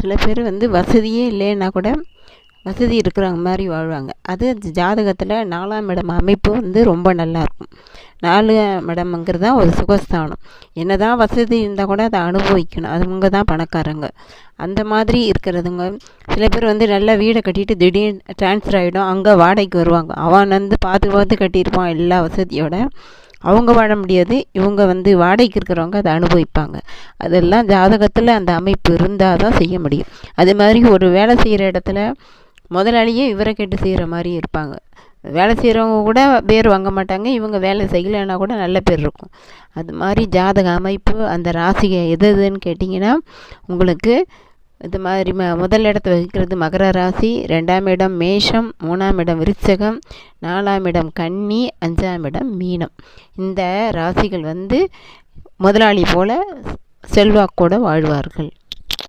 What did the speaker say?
சில பேர் வந்து வசதியே இல்லைன்னா கூட வசதி இருக்கிறவங்க மாதிரி வாழ்வாங்க. அது ஜாதகத்தில் நாலாம் இடம் அமைப்பு வந்து ரொம்ப நல்லாயிருக்கும் நாலு இடம்ங்கிறது தான் ஒரு சுகஸ்தானம். என்ன தான் வசதி இருந்தால் கூட அதை அனுபவிக்கணும். அவங்க தான் பணக்காரங்க. அந்த மாதிரி இருக்கிறதுங்க. சில பேர் வந்து நல்லா வீடை கட்டிட்டு திடீர்னு ட்ரான்ஸ்ஃபர் ஆகிடும் அங்கே வாடகைக்கு வருவாங்க. அவன் வந்து பார்த்து பார்த்து கட்டியிருப்பான் எல்லா வசதியோட. அவங்க வாழ முடியாது இவங்க வந்து வாடகைக்கு இருக்கிறவங்க அதை அனுபவிப்பாங்க. அதெல்லாம் ஜாதகத்தில் அந்த அமைப்பு இருந்தால் தான் செய்ய முடியும். அது மாதிரி ஒரு வேலை செய்கிற இடத்துல முதலாளியே இவரை கேட்டு செய்கிற மாதிரி இருப்பாங்க. வேலை செய்கிறவங்க கூட பேர் வாங்க மாட்டாங்க இவங்க வேலை செய்யலைன்னா கூட நல்ல பேர் இருக்கும். அது மாதிரி ஜாதக அமைப்பு அந்த ராசிகை எது எதுன்னு கேட்டிங்கன்னா உங்களுக்கு இது மாதிரி ம முதல் இடத்தை வகிக்கிறது மகர ராசி ரெண்டாம் இடம் மேஷம் மூணாம் இடம் விருச்சகம் நாலாம் இடம் கன்னி அஞ்சாம் இடம் மீனம். இந்த ராசிகள் வந்து முதலாளி போல் செல்வாக்கோடு வாழ்வார்கள்.